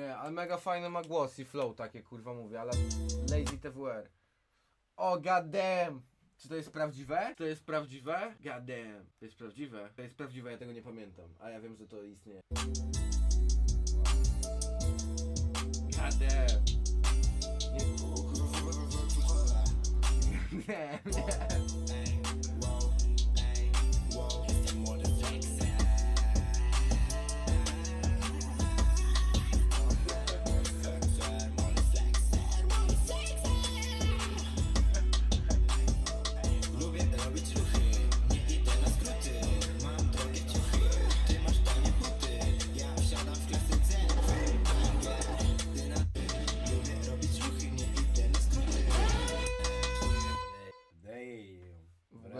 Nie, ale mega fajny ma głos i flow takie kurwa mówię, ale Lazy TWR. O god damn! Czy to jest prawdziwe? To jest prawdziwe? God damn. To jest prawdziwe? To jest prawdziwe, ja tego nie pamiętam, a ja wiem, że to istnieje. God damn. Nie, nie, nie.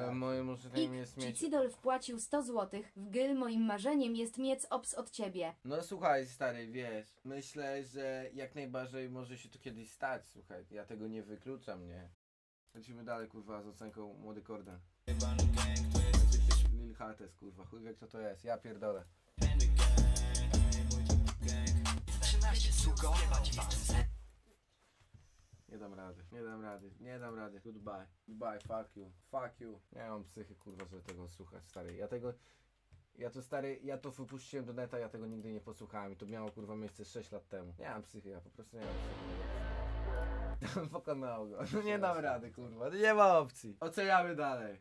Ogóle moim marzeniem jest Ik, mieć... Cicidol wpłacił 100 zł. W gyl moim marzeniem jest miec ops od ciebie. No słuchaj stary, wiesz, myślę, że jak najbardziej może się to kiedyś stać, słuchaj, ja tego nie wykluczam, nie? Lecimy dalej, kurwa, z ocenką Młody Korden. Lil Hates, kurwa, chuj wie kto to jest, ja pierdolę. Rady, nie dam rady, nie dam rady. Goodbye, goodbye, fuck you, fuck you. Nie mam psychy, kurwa, żeby tego słuchać, stary. Ja tego, ja to stary, ja to wypuściłem do neta, ja tego nigdy nie posłuchałem i to miało, kurwa, miejsce 6 lat temu. Nie mam psychy, ja po prostu nie mam psychy. Pokonało go. No nie dam rady, kurwa, nie ma opcji. Oceniamy dalej.